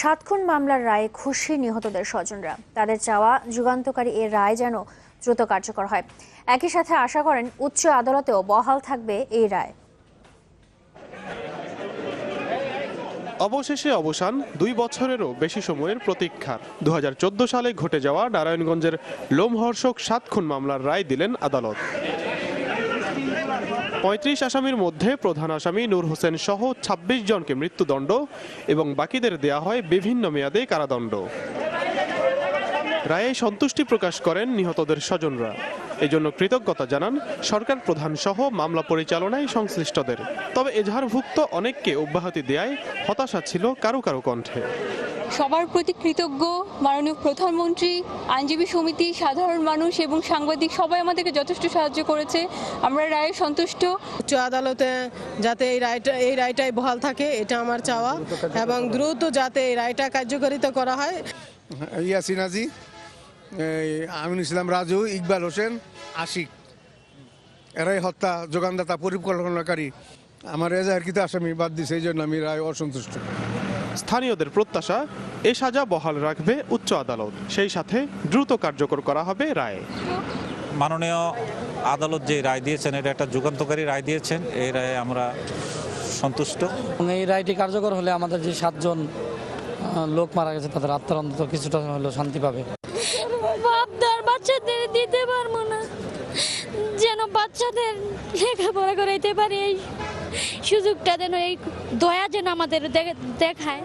সাত খুন মামলার রায়ে খুশি নিহতদের স্বজনরা। তাদের চাওয়া যুগান্তকারী এ রায় যেন দ্রুত কার্যকর হয়। একই সাথে আশা করেন উচ্চ আদালতেও বহাল থাকবে এই রায়। অবশেষে অবসান দুই বছরেরও বেশি সময়ের প্রতীক্ষার। দু হাজার চোদ্দ সালে ঘটে যাওয়া নারায়ণগঞ্জের লোমহর্ষক সাত খুন মামলার রায় দিলেন আদালত। পঁয়ত্রিশ আসামির মধ্যে প্রধান আসামি নূর হোসেন সহ ২৬ জনকে মৃত্যুদণ্ড এবং বাকিদের দেয়া হয় বিভিন্ন মেয়াদে কারাদণ্ড। রায়ে সন্তুষ্টি প্রকাশ করেন নিহতদের স্বজনরা। এজন্য কৃতজ্ঞতা জানান সরকার প্রধান সহ মামলা পরিচালনায় সংশ্লিষ্টদের। তবে এজাহারভুক্ত অনেককে অব্যাহতি দেয়ায় হতাশা ছিল কারও কারও কণ্ঠে। সবার প্রতি কৃতজ্ঞ মাননীয় প্রধানমন্ত্রী আইনজীবী সমিতি সাধারণ মানুষ এবং সাংবাদিক সবাই আমাদেরকে যথেষ্ট সাহায্য করেছে। আমরা রায়ে সন্তুষ্ট। উচ্চ আদালতে যাতে এই রায়টা এই রায়টাই বহাল থাকে এটা আমার চাওয়া এবং দ্রুত যাতে এই রায়টা কার্যকারিতা করা হয়। ইয়াসিন আজি এই ইসলাম রাজু ইকবাল হোসেন আশিক। এরাই হত্যা যোগানদাতা পরিকল্পনাকারী। আমার এজাহারকৃত আসামি বাদ দিছে এই জন্য আমি রায় অসন্তুষ্ট। স্থানীয়দের প্রত্যাশা এ সাজা বহাল রাখবে উচ্চ আদালত। সেই সাথে দ্রুত কার্যকর করা হবে রায়। মাননীয় আদালত যে রায় দিয়েছেন এটা একটা যুগান্তকারী রায় দিয়েছেন। এই রায়ে আমরা সন্তুষ্ট। এবং এই রায়টি কার্যকর হলে আমাদের যে সাতজন লোক মারা গেছে তাদের আত্মার অন্তত কিছুটা হলেও শান্তি পাবে। বাপদার বাচ্চাদের দিতে পারব না। যেন বাচ্চাদের লেখাপড়া করাইতে পারি। এই সুযোগটা যেন এই দয়া যেন আমাদের দেখায়।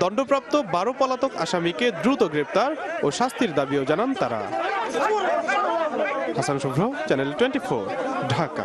দণ্ডপ্রাপ্ত বারো পলাতক আসামিকে দ্রুত গ্রেপ্তার ও শাস্তির দাবিও জানান তারা। Hasan Shuvro, channel twenty Dhaka.